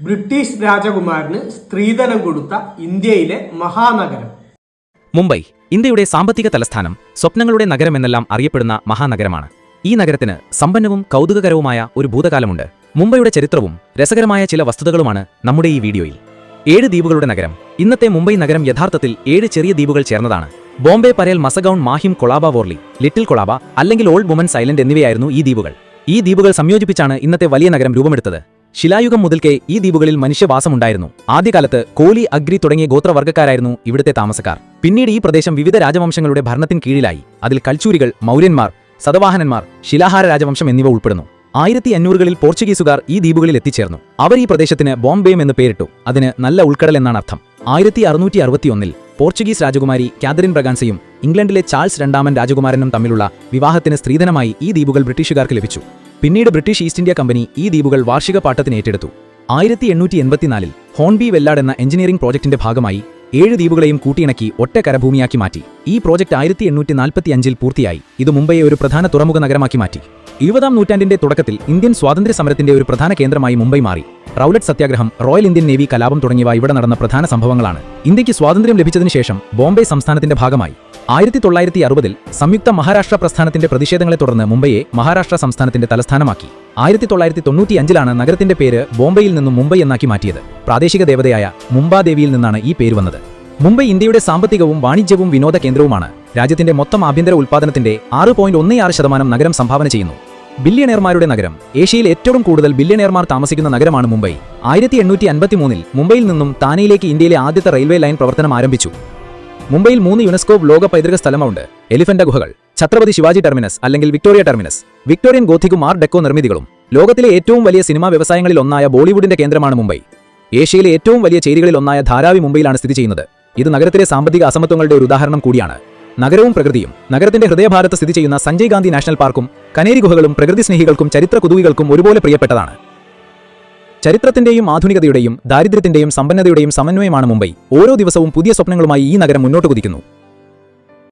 British രാജകുമാരന് സ്ത്രീധനം കൊടുത്ത ഇന്ത്യയിലെ മഹാനഗരം. മുംബൈ ഇന്ത്യയുടെ സാമ്പത്തിക തലസ്ഥാനം സ്വപ്നങ്ങളുടെ നഗരം എന്നെല്ലാം അറിയപ്പെടുന്ന മഹാനഗരമാണ്. ഈ നഗരത്തിന് സമ്പന്നവും കൗതുകകരവുമായ ഒരു ഭൂതകാലമുണ്ട്. മുംബൈയുടെ ചരിത്രവും രസകരമായ ചില വസ്തുതകളുമാണ് നമ്മുടെ ഈ വീഡിയോയിൽ. ഏഴ് ദ്വീപുകളുടെ നഗരം. ഇന്നത്തെ മുംബൈ നഗരം യഥാർത്ഥത്തിൽ ഏഴ് ചെറിയ ദ്വീപുകൾ ചേർന്നതാണ്. ബോംബെ പരേൽ മസഗൌൺ മാഹിം കൊളാബ വോർലി ലിറ്റിൽ കൊളാബ അല്ലെങ്കിൽ ഓൾഡ് വുമൻസ് ഐലൻഡ് എന്നിവയായിരുന്നു ഈ ദ്വീപുകൾ. ഈ ദ്വീപുകൾ സംയോജിപ്പിച്ചാണ് ഇന്നത്തെ വലിയ നഗരം രൂപമെടുത്തത്. ശിലായുഗം മുതൽക്കേ ഈ ദ്വീപുകളിൽ മനുഷ്യവാസമുണ്ടായിരുന്നു. ആദ്യകാലത്ത് കോലി അഗ്രി തുടങ്ങിയ ഗോത്രവർഗക്കാരായിരുന്നു ഇവിടുത്തെ താമസക്കാർ. പിന്നീട് ഈ പ്രദേശം വിവിധ രാജവംശങ്ങളുടെ ഭരണത്തിന് കീഴിലായി. അതിൽ കൽച്ചൂരികൾ മൗര്യന്മാർ സതവാഹനന്മാർ ശിലാഹാര രാജവംശം എന്നിവ ഉൾപ്പെടുന്നു. ആയിരത്തി അഞ്ഞൂറുകളിൽ പോർച്ചുഗീസുകാർ ഈ ദ്വീപുകളിൽ എത്തിച്ചേർന്നു. അവർ ഈ പ്രദേശത്തിന് ബോംബെയും എന്ന് പേരിട്ടു. അതിന് നല്ല ഉൾക്കടൽ എന്നാണ് അർത്ഥം. ആയിരത്തി അറുന്നൂറ്റി അറുപത്തിയൊന്നിൽ പോർച്ചുഗീസ് രാജകുമാരി കാതറിൻ ബ്രഗാൻസയും ഇംഗ്ലണ്ടിലെ ചാൾസ് രണ്ടാമൻ രാജകുമാരനും തമ്മിലുള്ള വിവാഹത്തിന് സ്ത്രീധനമായി ഈ ദ്വീപുകൾ ബ്രിട്ടീഷുകാർക്ക് ലഭിച്ചു. പിന്നീട് ബ്രിട്ടീഷ് ഈസ്റ്റ് ഇന്ത്യ കമ്പനി ഈ ദ്വീപുകൾ വാർഷിക പാട്ടത്തിന് ഏറ്റെടുത്തു. ആയിരത്തി എണ്ണൂറ്റി എൺപത്തിനാലിൽ ഹോൺബി വെല്ലാഡ് എന്ന എഞ്ചിനീയറിംഗ് പ്രോജക്ടിന്റെ ഭാഗമായി ഏഴ് ദ്വീപുകളെയും കൂട്ടിയിണക്കി ഒറ്റ കരഭൂമിയാക്കി മാറ്റി. ഈ പ്രോജക്ട് ആയിരത്തി എണ്ണൂറ്റി നാൽപ്പത്തി അഞ്ചിൽ പൂർത്തിയായി. ഇത് മുംബൈയെ ഒരു പ്രധാന തുറമുഖ നഗരമാക്കി മാറ്റി. ഇരുപതാം നൂറ്റാണ്ടിന്റെ തുടക്കത്തിൽ ഇന്ത്യൻ സ്വാതന്ത്ര്യ സമരത്തിന്റെ ഒരു പ്രധാന കേന്ദ്രമായി മുംബൈ മാറി. റൌലറ്റ് സത്യാഗ്രഹം റോയൽ ഇന്ത്യൻ നേവി കലാപം തുടങ്ങിയവ ഇവിടെ നടന്ന പ്രധാന സംഭവങ്ങളാണ്. ഇന്ത്യയ്ക്ക് സ്വാതന്ത്ര്യം ലഭിച്ചതിനു ശേഷം ബോംബെ സംസ്ഥാനത്തിന്റെ ഭാഗമായി. ആയിരത്തി തൊള്ളായിരത്തി അറുപതിൽ സംയുക്ത മഹാരാഷ്ട്ര പ്രസ്ഥാനത്തിന്റെ പ്രതിഷേധങ്ങളെ തുടർന്ന് മുംബൈയെ മഹാരാഷ്ട്ര സംസ്ഥാനത്തിന്റെ തലസ്ഥാനമാക്കി. ആയിരത്തി തൊള്ളായിരത്തി തൊണ്ണൂറ്റിയഞ്ചിലാണ് നഗരത്തിന്റെ പേര് ബോംബെയിൽ നിന്നും മുംബൈ എന്നാക്കി മാറ്റിയത്. പ്രാദേശിക ദേവതയായ മുംബാദേവിയിൽ നിന്നാണ് ഈ പേര് വന്നത്. മുംബൈ ഇന്ത്യയുടെ സാമ്പത്തികവും വാണിജ്യവും വിനോദ കേന്ദ്രവുമാണ്. രാജ്യത്തിന്റെ മൊത്തം ആഭ്യന്തര ഉൽപ്പാദനത്തിന്റെ ആറ് പോയിന്റ് ഒന്നേ ആറ് ശതമാനം നഗരം സംഭാവന ചെയ്യുന്നു. ബില്യണയർമാരുടെ നഗരം ഏഷ്യയിൽ ഏറ്റവും കൂടുതൽ ബില്യണയർമാർ താമസിക്കുന്ന നഗരമാണ് മുംബൈ. ആയിരത്തി എണ്ണൂറ്റി അൻപത്തിമൂന്നിൽ മുംബൈയിൽ നിന്നും താനെയിലേക്ക് ഇന്ത്യയിലെ ആദ്യത്തെ റെയിൽവേ ലൈൻ പ്രവർത്തനം ആരംഭിച്ചു. മുംബൈയിൽ മൂന്ന് യുനെസ്കോ ലോക പൈതൃക സ്ഥലമുണ്ട് എലിഫന്റ ഗുഹകൾ ഛത്രപതി ശിവാജി ടെർമിനസ് അല്ലെങ്കിൽ വിക്ടോറിയ ടെർമിനസ്. വിക്ടോറിയൻ ഗോഥിക്കും ആർ ഡെക്കോ നിർമ്മിതികളും ലോകത്തിലെ ഏറ്റവും വലിയ സിനിമാ വ്യവസായങ്ങളിൽ ഒന്നായ ബോളിവുഡിന്റെ കേന്ദ്രമാണ് മുംബൈ. ഏഷ്യയിലെ ഏറ്റവും വലിയ ചേരികളിൽ ഒന്നായ ധാരാവി മുംബൈയിലാണ് സ്ഥിതി ചെയ്യുന്നത്. ഇത് നഗരത്തിലെ സാമ്പത്തിക അസമത്വങ്ങളുടെ ഒരു ഉദാഹരണം കൂടിയാണ്. നഗരവും പ്രകൃതിയും നഗരത്തിന്റെ ഹൃദയഭാരത്ത് സ്ഥിതി ചെയ്യുന്ന സഞ്ജയ് ഗാന്ധി നാഷണൽ പാർക്കും കനേരി ഗുഹകളും പ്രകൃതി സ്നേഹികൾക്കും ചരിത്ര കുതുകികൾക്കും ഒരുപോലെ പ്രിയപ്പെട്ടതാണ്. ചരിത്രത്തിന്റെയും ആധുനികതയുടെയും ദാരിദ്ര്യത്തിന്റെയും സമ്പന്നതയുടെയും സമന്വയമാണ് മുംബൈ. ഓരോ ദിവസവും പുതിയ സ്വപ്നങ്ങളുമായി ഈ നഗരം മുന്നോട്ട് കുതിക്കുന്നു.